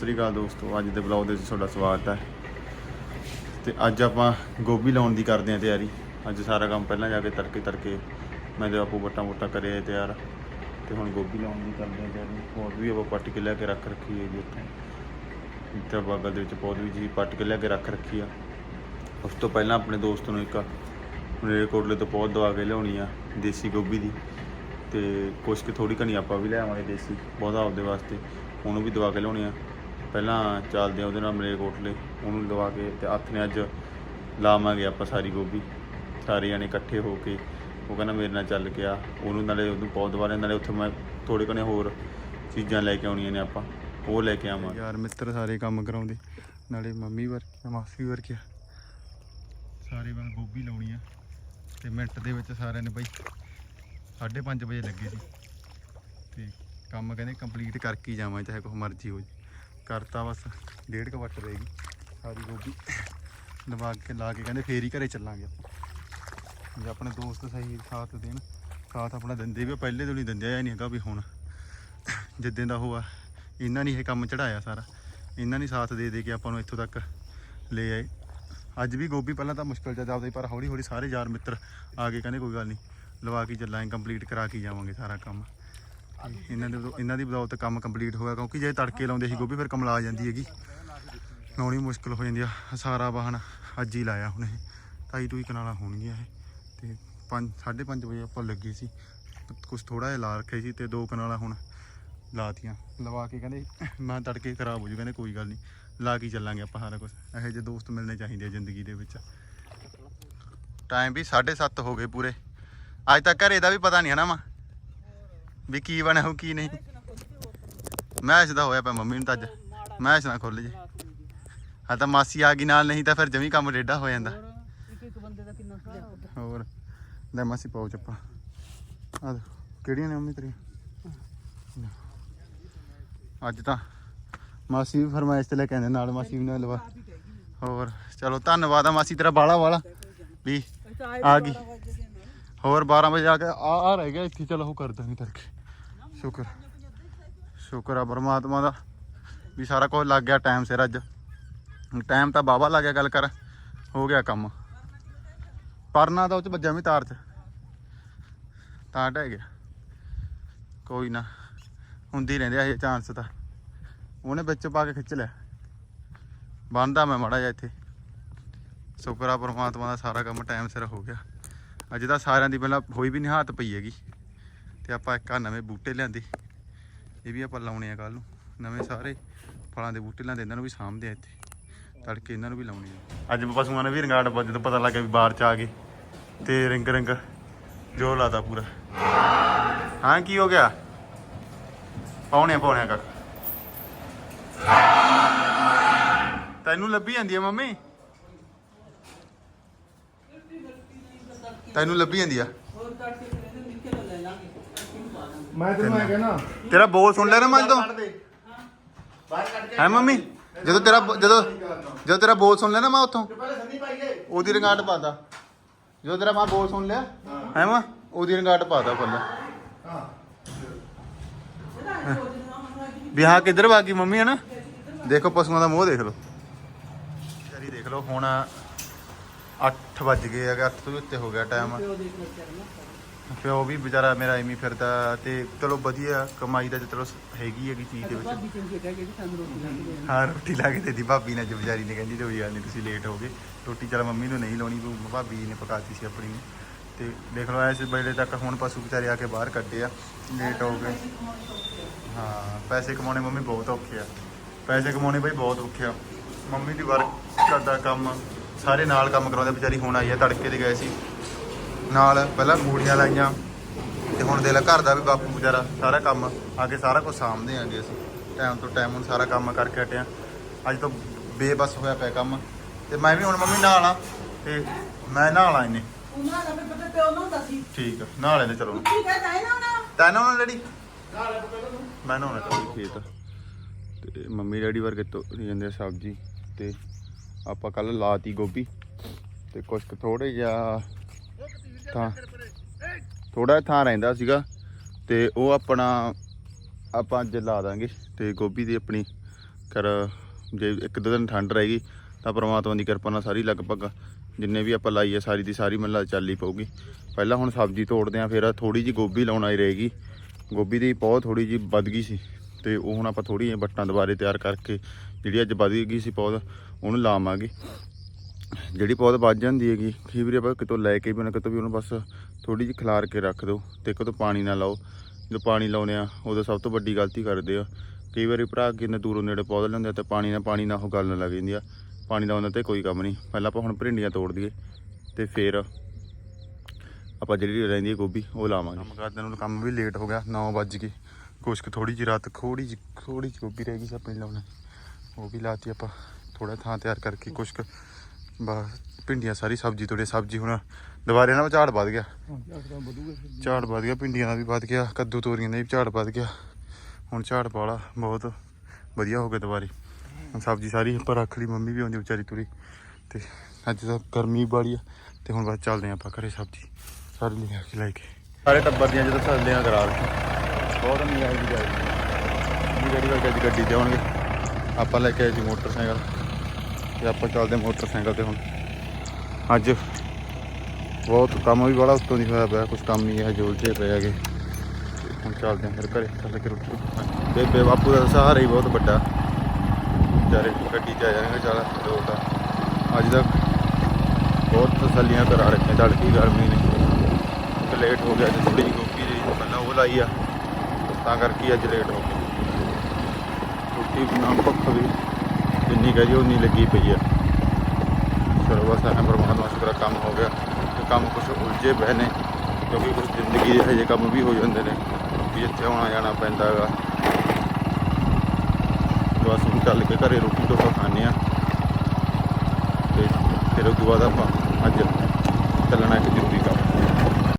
ਸਤਿ ਸ੍ਰੀ ਅਕਾਲ ਦੋਸਤੋ, ਅੱਜ ਦੇ ਵਲੌਗ ਦੇ ਵਿੱਚ ਤੁਹਾਡਾ ਸਵਾਗਤ ਹੈ। ਤੇ ਅੱਜ ਆਪਾਂ ਗੋਭੀ ਲਾਉਣ ਦੀ ਕਰਦੇ ਹਾਂ ਤਿਆਰੀ। ਅੱਜ ਸਾਰਾ ਕੰਮ ਪਹਿਲਾਂ ਜਾ ਕੇ ਤੜਕੇ ਤੜਕੇ ਮੈਂ ਤੇ ਆਪੂ ਬੱਟਾ ਮੋਟਾ ਕਰਿਆ ਤਿਆਰ। ਤੇ ਹੁਣ ਗੋਭੀ ਲਾਉਣ ਦੀ ਕਰਦੇ ਹਾਂ ਤਿਆਰੀ। ਪੌਦ ਵੀ ਆਪਾਂ ਪੱਟ ਕੇ ਲੈ ਕੇ ਰੱਖ ਰੱਖੀ ਹੈ ਜੀ ਉੱਥੇ। ਇੱਥੇ ਬਾਗਲ ਦੇ ਵਿੱਚ ਪੌਦ ਵੀ ਜੀ ਪੱਟ ਕੇ ਲੈ ਕੇ ਰੱਖ ਰੱਖੀ ਆ। ਉਸ ਤੋਂ ਪਹਿਲਾਂ ਆਪਣੇ ਦੋਸਤ ਨੂੰ ਇੱਕ ਮਲੇਰਕੋਟਲੇ ਤੋਂ ਪੌਦ ਦਵਾ ਕੇ ਲਿਆਉਣੀ ਆ, ਦੇਸੀ ਗੋਭੀ ਦੀ। ਤੇ ਕੁਛ ਕਿ ਥੋੜੀ ਘਣੀ ਆਪਾਂ ਵੀ ਲੈ ਆਵਾਂਗੇ ਦੇਸੀ ਪੌਦਾ ਆਪਦੇ ਵਾਸਤੇ। ਉਹਨੂੰ ਵੀ ਦਵਾ ਕੇ ਲਿਆਉਣੀ ਆ। ਪਹਿਲਾਂ ਚੱਲਦੇ ਆ ਉਹਦੇ ਨਾਲ ਮਲੇਰਕੋਟਲੇ, ਉਹਨੂੰ ਲਵਾ ਕੇ ਤੇ ਹੱਥ ਨੇ ਅੱਜ ਲਾਵਾਂਗੇ ਆਪਾਂ ਸਾਰੀ ਗੋਭੀ। ਸਾਰੇ ਜਾਣੇ ਇਕੱਠੇ ਹੋ ਕੇ, ਉਹ ਕਹਿੰਦਾ ਮੇਰੇ ਨਾਲ ਚੱਲ ਗਿਆ ਉਹਨੂੰ ਨਾਲੇ ਉਹਨੂੰ ਪੌਦ ਦਵਾ ਨਾਲੇ ਉੱਥੇ ਮੈਂ ਥੋੜੇ ਘਣੇ ਹੋਰ ਚੀਜ਼ਾਂ ਲੈ ਕੇ ਆਉਣੀਆਂ ਨੇ ਆਪਾਂ, ਉਹ ਲੈ ਕੇ ਆਵਾਂਗੇ। ਯਾਰ ਮਿੱਤਰ ਸਾਰੇ ਕੰਮ ਕਰਾਉਂਦੇ, ਨਾਲੇ ਮੰਮੀ ਵਰਗੀ ਮਾਸੀ ਵਰਕਿਆ ਸਾਰੇ ਵਾਲ ਗੋਭੀ ਲਾਉਣੀ ਆ, ਤੇ ਮਿੰਟ ਦੇ ਵਿੱਚ ਸਾਰਿਆਂ ਨੇ ਬਈ 5:30 ਵਜੇ ਲੱਗੇ ਸੀ। ਤੇ ਕੰਮ ਕਹਿੰਦੇ ਕੰਪਲੀਟ ਕਰਕੇ ਜਾਵਾਂ, ਚਾਹੇ ਕੁਛ ਮਰਜ਼ੀ ਹੋ ਜੇ ਕਰਤਾ ਬਸ, ਡੇਢ ਕੁ ਵੱਟ ਰਹੇਗੀ ਸਾਰੀ ਗੋਭੀ। ਲਵਾ ਕੇ ਲਾ ਕੇ ਕਹਿੰਦੇ ਫੇਰ ਹੀ ਘਰੇ ਚੱਲਾਂਗੇ ਜੇ ਆਪਣੇ ਦੋਸਤ ਸਹੀ ਸਾਥ ਦੇਣ, ਸਾਥ ਆਪਣਾ ਦਿੰਦੇ ਵੀ ਪਹਿਲੇ ਤੋਂ ਨਹੀਂ ਦਿੰਦੇ ਆ ਨਹੀਂ ਹੈਗਾ ਵੀ ਹੁਣ। ਜਿੱਦਾਂ ਦਾ ਉਹ ਆ ਇਹਨਾਂ ਨੇ ਇਹ ਕੰਮ ਚੜਾਇਆ ਸਾਰਾ। ਇਹਨਾਂ ਨੇ ਸਾਥ ਦੇ ਦੇ ਕੇ ਆਪਾਂ ਨੂੰ ਇੱਥੋਂ ਤੱਕ ਲੈ ਆਏ। ਅੱਜ ਵੀ ਗੋਭੀ ਪਹਿਲਾਂ ਤਾਂ ਮੁਸ਼ਕਲ ਜਿਹਾ ਜਾਪਦਾ ਪਰ ਹੌਲੀ ਹੌਲੀ ਸਾਰੇ ਯਾਰ ਮਿੱਤਰ ਆ ਕੇ ਕਹਿੰਦੇ ਕੋਈ ਗੱਲ ਨਹੀਂ, ਲਵਾ ਕੇ ਚੱਲਾਂਗੇ ਕੰਪਲੀਟ ਕਰਾ ਕੇ ਜਾਵਾਂਗੇ ਸਾਰਾ ਕੰਮ। ਇਹਨਾਂ ਦੇ ਇਹਨਾਂ ਦੀ ਬਦੌਲਤ ਕੰਮ ਕੰਪਲੀਟ ਹੋਇਆ ਕਿਉਂਕਿ ਜੇ ਤੜਕੇ ਲਾਉਂਦੇ ਸੀ ਗੋਭੀ, ਫਿਰ ਕਮਲਾ ਜਾਂਦੀ ਹੈਗੀ। ਲਾਉਣੀ ਮੁਸ਼ਕਲ ਹੋ ਜਾਂਦੀ ਆ। ਸਾਰਾ ਵਾਹਨ ਅੱਜ ਹੀ ਲਾਇਆ ਹੁਣ ਇਹ। ਢਾਈ ਟੂਈ ਕਨਾਲਾਂ ਹੋਣਗੀਆਂ ਇਹ। ਤੇ 5 5:30 ਵਜੇ ਆਪਾਂ ਲੱਗੇ ਸੀ। ਕੁਝ ਥੋੜਾ ਜਿਹਾ ਲਾ ਰੱਖੇ ਸੀ ਤੇ ਦੋ ਕਨਾਲਾਂ ਹੁਣ ਲਾਤੀਆਂ। ਲਵਾ ਕੇ ਕਹਿੰਦੇ, ਮੈਂ ਤੜਕੇ ਖਰਾਬ ਹੋ ਜੂ, ਕਹਿੰਦੇ ਕੋਈ ਗੱਲ ਨਹੀਂ ਲਾ ਕੇ ਚੱਲਾਂਗੇ ਆਪਾਂ ਸਾਰਾ ਕੁਝ ਇਹੋ ਜਿਹੇ ਦੋਸਤ ਮਿਲਣੇ ਚਾਹੀਦੇ ਆ ਜ਼ਿੰਦਗੀ ਦੇ ਵਿੱਚ। ਟਾਈਮ ਵੀ 7:30 ਹੋ ਗਏ ਪੂਰੇ। ਅੱਜ ਤੱਕ ਘਰੇ ਦਾ ਵੀ ਪਤਾ ਨਹੀਂ ਹੈ ਨਾ ਮਾਂ। ਵੀ ਕੀ ਬਣਿਆ ਹੋ ਕੀ ਨਹੀਂ। ਮੈਚ ਦਾ ਹੋਇਆ ਪਿਆ ਮੰਮੀ ਨੂੰ ਤਾਂ ਅੱਜ। ਮੈਚ ਨਾ ਖੁੱਲ ਜੇ ਹਾਂ ਤਾਂ ਮਾਸੀ ਆ ਗਈ ਨਾਲ ਨਹੀਂ ਤਾਂ ਫਿਰ ਜਮੀ ਕੰਮ ਡੇਢਾ ਹੋ ਜਾਂਦਾ। ਹੋਰ ਲੈ ਮਾਸੀ ਪਾਓ ਚੱਪਾ। ਆ ਕਿਹੜੀਆਂ ਨੇ ਮੰਮੀ ਤੇਰੀਆਂ? ਅੱਜ ਤਾਂ ਮਾਸੀ ਵੀ ਫਰਮਾਇਸ਼ ਤੇ ਲੈ ਕੇ ਆਂਦੇ ਨਾਲ ਮਾਸੀ ਵੀ ਨਾਲ ਲਵਾ ਹੋਰ ਚਲੋ ਧੰਨਵਾਦ ਆ ਮਾਸੀ ਤੇਰਾ ਬਾਲਾ ਵਾਲਾ। ਵੀ ਆ ਗਈ। ਹੋਰ 12 ਵਜੇ ਆ ਕੇ ਆ ਰਹਿ ਗਿਆ ਇੱਥੇ ਚਲੋ ਉਹ ਕਰ ਦਾਂਗੇ ਤੜਕੇ। ਸ਼ੁਕਰ। ਸ਼ੁਕਰ ਆ ਪਰਮਾਤਮਾ ਦਾ ਵੀ ਸਾਰਾ ਕੁਝ ਲੱਗ ਗਿਆ ਟਾਈਮ ਸਿਰ ਅੱਜ। ਟਾਈਮ ਤਾਂ ਬਾਬਾ ਲੱਗ ਗਿਆ ਗੱਲ ਕਰ। ਹੋ ਗਿਆ ਕੰਮ। ਪਰਨਾ ਤਾਂ ਉਹ ਚ ਵੱਜਾ ਵੀ ਤਾਰ ਚ। ਤਾਂ ਢਹਿ ਗਿਆ। ਕੋਈ ਨਾ। ਹੁੰਦੀ ਰਹਿੰਦੇ ਆ ਇਹ ਚਾਂਸ ਤਾਂ। ਉਹਨੇ ਵਿੱਚ ਪਾ ਕੇ ਖਿੱਚ ਲਿਆ। ਬੰਦਾ ਮੈਂ ਮੜਾ ਜਾ ਇੱਥੇ। ਸ਼ੁਕਰ ਆ ਪਰਮਾਤਮਾ ਦਾ ਸਾਰਾ ਕੰਮ ਟਾਈਮ ਸਿਰ ਹੋ ਗਿਆ। ਅੱਜ ਤਾਂ ਸਾਰਿਆਂ ਦੀ ਪਹਿਲਾਂ ਹੋਈ ਵੀ ਨਿਹਾਤ ਪਈ ਹੈਗੀ। ਤੇ ਆਪਾਂ ਇੱਕ ਆ ਨਵੇਂ ਬੂਟੇ ਲਿਆਂਦੇ। ਇਹ ਵੀ ਆਪਾਂ ਲਾਉਣੇ ਆ ਕੱਲ ਨੂੰ। ਨਵੇਂ ਸਾਰੇ ਫਲਾਂ ਦੇ ਬੂਟੇ ਲਿਆਂਦੇ, ਇਹਨਾਂ ਨੂੰ ਵੀ ਸਾਂਭਦੇ ਆ ਇੱਥੇ। ਤੜਕੇ ਇਹਨਾਂ ਨੂੰ ਵੀ ਲਾਉਣੇ ਆ। ਅੱਜ ਪਸ਼ੂਆਂ ਨੇ ਵੀ ਰੰਗਾੜ ਜਦੋਂ ਪਤਾ ਲੱਗਿਆ ਵੀ ਬਾਹਰ ਚ ਆ ਗਏ, ਤੇ ਰਿੰਗ ਰਿੰਗ ਜੋ ਲਾਦਾ ਪੂਰਾ। ਹਾਂ, ਕੀ ਹੋ ਗਿਆ? ਪਾਉਣੇ ਪਾਉਣੇ ਕੱਖ। ਤੈਨੂੰ ਲੱਭੀ ਜਾਂਦੀ ਆ ਮੰਮੀ? ਤੈਨੂੰ ਲੱਭੀ ਜਾਂਦੀ ਆ ਹੋਰ ਕੱਟ ਕੇ ਕਹਿੰਦੇ ਨਿੱਕੇ ਲੈ ਲਾਂਗੇ ਮੈਂ ਤੈਨੂੰ ਮੈਂ ਕਹਿਣਾ। ਤੇਰਾ ਬੋਲ ਸੁਣ ਲਿਆ ਨਾ ਮੈਂ ਜਦੋਂ। ਹੈ ਮੰਮੀ? ਜਦੋਂ ਤੇਰਾ ਜਦੋਂ ਜਦੋਂ ਤੇਰਾ ਬੋਲ ਸੁਣ ਲਿਆ ਨਾ ਮੈਂ ਉੱਥੋਂ। ਉਹਦੀ ਰੰਗਾਟ ਪਾਦਾ ਜਦੋਂ ਤੇਰਾ ਮੈਂ ਬੋਲ ਸੁਣ ਲਿਆ। ਹੈ। ਮਾਂ? ਉਹਦੀ ਰੰਗਾਟ ਪਾਦਾ ਫੁੱਲ ਵੀ ਹਾਂ ਕਿੱਧਰ ਭਾਗੀ ਮੰਮੀ ਹੈ ਨਾ ਦੇਖੋ ਪਸ਼ੂਆਂ ਦਾ ਮੂੰਹ ਦੇਖ ਲਓ। ਯਾਰੀ ਦੇਖ ਲਓ ਹੁਣ 8 ਵੱਜ ਗਏ ਹੈਗਾ 8 ਤੋਂ ਵੀ ਉੱਤੇ ਹੋ ਗਿਆ ਟਾਈਮ ਪਿਓ ਕਰਨਾ ਪਿਓ ਵੀ ਵਿਚਾਰਾ ਮੇਰਾ ਐਵੇਂ ਹੀ ਫਿਰਦਾ ਤੇ ਚਲੋ ਵਧੀਆ ਕਮਾਈ ਦਾ ਤੇ ਚਲੋ ਹੈਗੀ ਹੈਗੀ ਚੀਜ਼ ਦੇ ਵਿੱਚ। ਭਾਬੀ ਚੰਗੀ ਕਹਿ ਕੇ ਸਾਨੂੰ ਰੋਟੀ ਲਾ ਕੇ ਦੇਣੀ ਹਾਂ ਰੋਟੀ ਲਾ ਕੇ ਦੇਦੀ ਭਾਬੀ ਨੇ ਅੱਜ ਵਿਚਾਰੀ ਨੇ ਕਹਿੰਦੀ ਤੇ ਕੋਈ ਗੱਲ ਨਹੀਂ ਤੁਸੀਂ ਲੇਟ ਹੋ ਗਏ। ਰੋਟੀ ਚਲ ਮੰਮੀ ਨੂੰ ਨਹੀਂ ਲਾਉਣੀ ਭਾਬੀ ਨੇ ਪਕਾਤੀ ਸੀ ਆਪਣੀ। ਨੇ ਤੇ ਦੇਖ ਲਓ ਐਸੇ ਵੇਲੇ ਤੱਕ ਹੁਣ ਪਸ਼ੂ ਵਿਚਾਰੇ ਆ ਕੇ ਬਾਹਰ ਕੱਢੇ ਆ। ਲੇਟ ਹੋ ਗਏ। ਹਾਂ ਪੈਸੇ ਕਮਾਉਣੇ ਮੰਮੀ ਬਹੁਤ ਔਖੇ ਆ। ਪੈਸੇ ਕਮਾਉਣੇ ਬਈ ਬਹੁਤ ਔਖੇ ਆ। ਮੰਮੀ ਦੀ ਵਰਕ ਕਰਦਾ ਕੰਮ ਸਾਰੇ ਨਾਲ ਕੰਮ ਕਰਾਉਂਦੇ ਵਿਚਾਰੀ ਹੁਣ ਆਈ ਆ ਤੜਕੇ ਦੇ ਗਏ ਸੀ। ਨਾਲ ਪਹਿਲਾਂ ਮੂੜੀਆਂ ਲਾਈਆਂ ਤੇ ਹੁਣ ਦੇ ਲੈ ਘਰ ਦਾ ਵੀ ਬਾਪੂ ਵਿਚਾਰਾ ਸਾਰਾ ਕੰਮ ਆ ਕੇ ਸਾਰਾ ਕੁਝ ਸਾਂਭਦੇ ਆਂਗੇ ਅਸੀਂ। ਟਾਈਮ ਤੋਂ ਟਾਈਮ ਹੁਣ ਸਾਰਾ ਕੰਮ ਕਰਕੇ ਹਟਿਆ। ਅੱਜ ਤੋਂ ਬੇਬਸ ਹੋਇਆ ਪਿਆ ਕੰਮ। ਤੇ ਮੈਂ ਵੀ ਹੁਣ ਮੰਮੀ ਨਹਾਣਾ ਤੇ ਮੈਂ ਨਹਾਣਾ ਇਹਨੇ ਉਹਨਾਂ ਦਾ ਵੀ ਪਤਾ ਨੂੰ ਹੁੰਦਾ ਸੀ ਠੀਕ ਆ ਨਹਾ ਲੈਂਦੇ ਚਲੋ। ਕੀ ਕਹਿੰਦਾ ਹੈ ਨਾ ਉਹਨਾਂ ਤੈਨੂੰ ਨਹਾਉਣਾ ਡੈਡੀ ਮੈਂ ਨਹਾਉਣਾ ਚਾਹੁੰਦਾ ਖੇਤ ਤੇ ਮੰਮੀ ਡੈਡੀ ਵਰਗੇ ਤੋਰੀ ਜਾਂਦੇ ਆ ਸਬਜ਼ੀ ਤੇ ਆਪਾਂ ਕੱਲ ਲਾਤੀ ਗੋਭੀ ਤੇ ਕੁਛ ਕੁ ਥੋੜੇ ਜਿਹਾ ਥਾਂ ਥੋੜਾ ਜਿਹਾ ਥਾਂ ਰਹਿੰਦਾ ਸੀਗਾ ਤੇ ਉਹ ਆਪਣਾ ਆਪਾਂ ਅੱਜ ਲਾ ਦਾਂਗੇ ਤੇ ਗੋਭੀ ਦੀ ਆਪਣੀ ਕਰ ਜੇ ਇੱਕ ਦੋ ਦਿਨ ਠੰਡ ਰਹੇਗੀ ਤਾਂ ਪ੍ਰਮਾਤਮਾ ਦੀ ਕਿਰਪਾ ਨਾਲ ਸਾਰੀ ਲਗਭਗ ਜਿੰਨੇ ਵੀ ਆਪਾਂ ਲਾਈ ਹੈ ਸਾਰੀ ਦੀ ਸਾਰੀ ਮੱਲਾ ਚੱਲੀ ਪਊਗੀ। ਪਹਿਲਾਂ ਹੁਣ ਸਬਜ਼ੀ ਤੋੜਦੇ ਆ, ਫਿਰ ਥੋੜੀ ਜੀ ਗੋਭੀ ਲਾਉਣਾ ਹੀ ਰਹੇਗੀ। ਗੋਭੀ ਦੀ ਬਹੁਤ ਥੋੜੀ ਜੀ ਵੱਧ ਗਈ ਸੀ ਤੇ ਉਹ ਹੁਣ ਆਪਾਂ ਥੋੜੀ ਜਿਹੀ ਵੱਟਾਂ ਦੁਬਾਰੇ ਤਿਆਰ ਕਰਕੇ ਜਿਹੜੀ ਅੱਜ ਵੱਧ ਗਈ ਸੀ ਪੌਦ ਉਹਨੂੰ ਲਾਵਾਂਗੇ। ਜਿਹੜੀ ਪੌਦ ਵੱਜ ਜਾਂਦੀ ਹੈਗੀ ਕਈ ਵਾਰੀ ਆਪਾਂ ਕਿਤੋਂ ਲੈ ਕੇ ਵੀ ਨਾ ਕਿਤੋਂ ਵੀ ਉਹਨੂੰ ਬਸ ਥੋੜੀ ਜਿਹੀ ਖਿਲਾਰ ਕੇ ਰੱਖ ਦਿਓ ਤੇ ਕਿਤੋਂ ਪਾਣੀ ਨਾ ਲਾਓ। ਜਦੋਂ ਪਾਣੀ ਲਾਉਨੇ ਆ ਉਦੋਂ ਸਭ ਤੋਂ ਵੱਡੀ ਗਲਤੀ ਕਰਦੇ ਆ। ਕਈ ਵਾਰੀ ਭਰਾ ਕਿੰਨੇ ਦੂਰੋਂ ਨੇੜੇ ਪੌਦੇ ਲੈਂਦੇ ਆ ਤੇ ਪਾਣੀ ਨਾਲ ਪਾਣੀ ਨਾਲ ਉਹ ਗੱਲ ਲੱਗ ਜਾਂਦੀ ਆ। ਪਾਣੀ ਲਾਉਣ ਦਾ ਤੇ ਕੋਈ ਕੰਮ ਨਹੀਂ। ਪਹਿਲਾਂ ਆਪਾਂ ਹੁਣ ਭਿੰਡੀਆਂ ਤੋੜ ਦਈਏ ਤੇ ਫਿਰ ਆਪਾਂ ਜਿਹੜੀ ਰਹਿੰਦੀ ਹੈ ਗੋਭੀ, ਉਹ ਲਾਵਾਂਗੇ। ਕੰਮ ਕਰਦੇ ਨੂੰ ਕੰਮ ਵੀ ਲੇਟ ਹੋ ਗਿਆ 9 ਵੱਜ ਗਏ। ਕੁਛ ਕੁ ਥੋੜੀ ਜਿਹੀ ਰਾਤ ਥੋੜੀ ਜਿਹੀ ਥੋੜੀ ਜਿਹੀ ਗੋਭੀ ਰਹਿ ਗਈ ਸੀ ਆਪਣੀ ਲਾਉਣਾ। ਉਹ ਵੀ ਲਾਤੀ ਆਪਾਂ ਥੋੜਾ ਥਾਂ ਤਿਆਰ ਕਰਕੇ ਕੁਛ ਕੁ ਬਸ ਭਿੰਡੀਆਂ ਸਾਰੀ ਸਬਜ਼ੀ ਤੋੜੇ ਸਬਜ਼ੀ ਹੁਣ ਦੁਬਾਰੇ ਨਾਲ ਝਾੜ ਵੱਧ ਗਿਆ। ਝਾੜ ਵੱਧ ਗਿਆ ਭਿੰਡੀਆਂ ਦਾ ਵੀ ਵੱਧ ਗਿਆ ਕੱਦੂ ਤੋਰੀਆਂ ਦਾ ਵੀ ਝਾੜ ਵੱਧ ਗਿਆ। ਹੁਣ ਝਾੜ ਪਾਲਾ ਬਹੁਤ ਵਧੀਆ ਹੋ ਗਿਆ ਦੁਬਾਰੇ। ਹੁਣ ਸਬਜ਼ੀ ਸਾਰੀ ਆਪਾਂ ਰੱਖ ਲਈ ਮੰਮੀ ਵੀ ਆਉਂਦੀ ਵਿਚਾਰੀ ਤੁਰੀ। ਤੇ ਅੱਜ ਤਾਂ ਗਰਮੀ ਬਾੜੀ ਆ ਤੇ ਹੁਣ ਬਸ ਚੱਲਦੇ ਆਪਾਂ ਘਰੇ ਸਬਜ਼ੀ। ਸਾਰੀ ਲਿਆ ਕੇ ਲੈ ਕੇ। ਸਾਰੇ ਟੱਬਰ ਦੀਆਂ ਜਦੋਂ ਸੱਲਿਆਂ ਕਰਾ ਰੱਖੀ ਬਹੁਤ ਨਹੀਂ ਆਈ ਜਾਈ ਗੱਡੀ ਕਰਕੇ ਅੱਜ ਗੱਡੀ ਤੇ ਆਉਣਗੇ। ਆਪਾਂ ਲੈ ਕੇ ਆਏ ਜੀ ਮੋਟਰਸਾਈਕਲ। ਤੇ ਆਪਾਂ ਚੱਲਦੇ ਹਾਂ ਮੋਟਰਸਾਈਕਲ ਤੇ ਹੁਣ। ਅੱਜ ਬਹੁਤ ਕੰਮ ਵੀ ਬੜਾ ਉੱਤੋਂ ਨਹੀਂ ਹੋਇਆ ਪਿਆ ਕੁਝ ਕੰਮ ਹੀ ਹੈ ਜੋਲਦੇ ਪਏ ਹੈਗੇ। ਹੁਣ ਚੱਲਦੇ ਹਾਂ ਫਿਰ ਘਰੇ, ਚੱਲ ਕੇ ਰੋਟੀ ਬੇਬੇ ਬਾਪੂ ਦਾ ਸਹਾਰਾ ਹੀ ਬਹੁਤ ਵੱਡਾ। ਵਿਚਾਰੇ ਗੱਡੀ 'ਚ ਆ ਜਾਣਗੇ ਚੱਲ ਦੋ ਤਾਂ ਅੱਜ ਤੱਕ ਬਹੁਤ ਤਸੱਲੀਆਂ ਕਰਾ ਰੱਖੀਆਂ ਤੜਕੀ ਗਰਮੀ ਨੇ। ਲੇਟ ਹੋ ਗਿਆ, ਅੱਜ ਥੋੜੀ ਜਿਹੀ ਗੋਪੀ ਦੀ ਪਹਿਲਾਂ ਉਹ ਲਾਈ ਆ, ਤਾਂ ਕਰਕੇ ਅੱਜ ਲੇਟ ਹੋ ਗਿਆ। ਰੋਟੀ ਬਣਾਉਣ ਭੁੱਖ ਵੀ। ਜਿੰਨੀ ਕਹੀ ਉਨੀ ਲੱਗੀ ਪਈ ਆ। ਚਲੋ ਬਸ ਐਂ ਪਰਮਾਤਮਾ ਸ਼ੁਕਰ ਕੰਮ ਹੋ ਗਿਆ। ਤੇ ਕੰਮ ਕੁਝ ਉਲਝੇ ਪਏ ਨੇ, ਕਿਉਂਕਿ ਕੁਝ ਜ਼ਿੰਦਗੀ ਦੇ ਹਜੇ ਕੰਮ ਵੀ ਹੋ ਜਾਂਦੇ ਨੇ। ਵੀ ਇੱਥੇ ਆਉਣਾ ਜਾਣਾ ਪੈਂਦਾ ਹੈਗਾ ਬਸ ਹੁਣ ਚੱਲ ਕੇ ਘਰੇ ਰੋਟੀ ਟੋਕਾ ਖਾਣੇ ਆ ਤੇ ਫਿਰ ਉਸ ਤੋਂ ਬਾਅਦ ਆਪਾਂ ਅੱਜ ਚੱਲਣਾ ਇੱਕ ਜ਼ਰੂਰੀ ਕੰਮ।